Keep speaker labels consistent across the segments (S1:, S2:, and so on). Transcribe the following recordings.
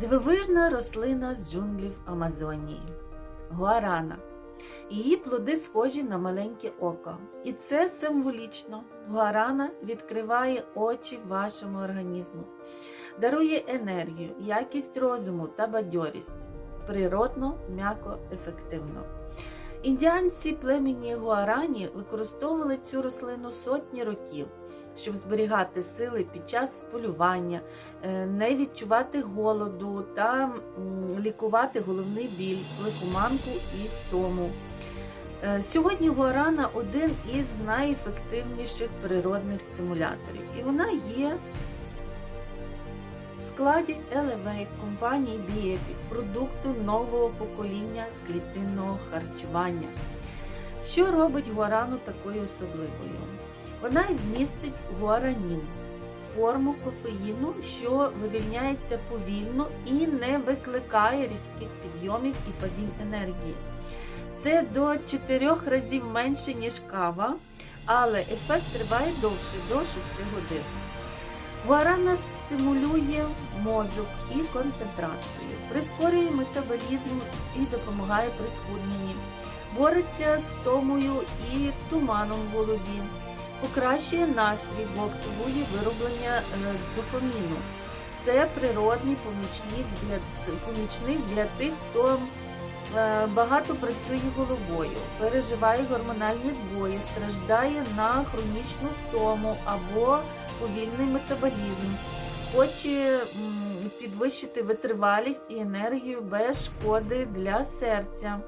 S1: Дивовижна рослина з джунглів Амазонії гуарана. Її плоди схожі на маленьке око. І це символічно. Гуарана відкриває очі вашому організму, дарує енергію, якість розуму та бадьорість. Природно, м'яко, ефективно. Індіанці племені Гуарані використовували цю рослину сотні років, щоб зберігати сили під час полювання, е, не відчувати голоду та лікувати головний біль, лихоманку і втому. Е, Сьогодні гуарана один із найефективніших природних стимуляторів, і вона є в складі Elevate компанії Biepic, продукту нового покоління клітинного харчування. Що робить гуарану такою особливою? Вона вмістить гуаранін, форму кофеїну, що вивільняється повільно і не викликає різких підйомів і падінь енергії. Це до 4 разів менше, ніж кава, але ефект триває довше до 6 годин. Гуарана стимулює мозок і концентрацію, прискорює метаболізм і допомагає при схудненні, бореться з втомою і туманом в голові, покращує настрій, бо активує вироблення е, дофаміну. Це природний помічник для, помічник для тих, хто е, багато працює головою, переживає гормональні збої, страждає на хронічну втому або повільний метаболізм, хоче підвищити витривалість і енергію без шкоди для серця.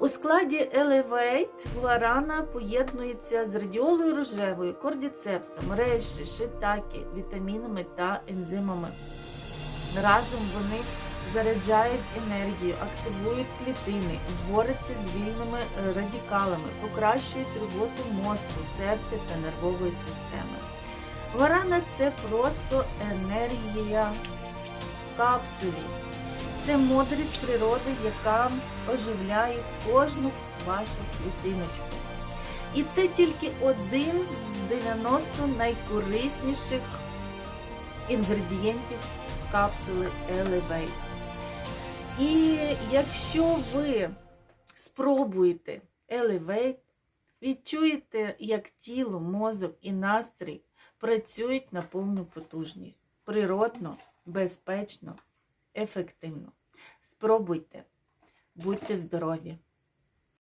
S1: У складі Elevate гуарана поєднується з радіолою рожевою, кордіцепсом, рейші, шитакі, вітамінами та ензимами. Разом вони заряджають енергію, активують клітини, борються з вільними е, радикалами, покращують роботу мозку, серця та нервової системи. Гуарана це просто енергія в капсулі. Це мудрість природи, яка оживляє кожну вашу клітиночку. І це тільки один з 90 найкорисніших інгредієнтів капсули Elevate. І якщо ви спробуєте Elevate, відчуєте, як тіло, мозок і настрій працюють на повну потужність. Природно, безпечно, ефективно. Спробуйте, будьте здорові!